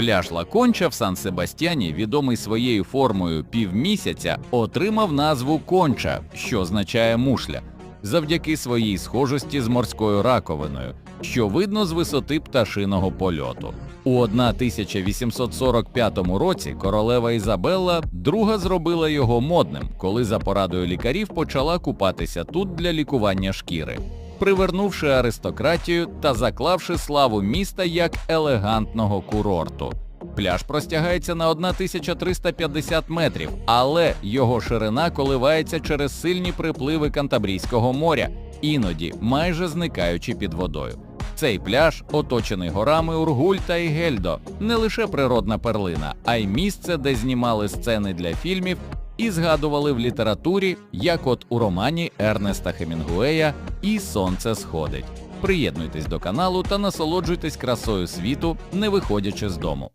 Пляж Лаконча в Сан-Себастьяні, відомий своєю формою півмісяця, отримав назву Конча, що означає мушля, завдяки своїй схожості з морською раковиною, що видно з висоти пташиного польоту. У 1845 році королева Ізабелла друга зробила його модним, коли за порадою лікарів почала купатися тут для лікування шкіри, привернувши аристократію та заклавши славу міста як елегантного курорту. Пляж простягається на 1350 метрів, але його ширина коливається через сильні припливи Кантабрійського моря, іноді майже зникаючи під водою. Цей пляж, оточений горами Ургуль та Ігельдо, не лише природна перлина, а й місце, де знімали сцени для фільмів і згадували в літературі, як от у романі Ернеста Хемінгуея І сонце сходить. Приєднуйтесь до каналу та насолоджуйтесь красою світу, не виходячи з дому.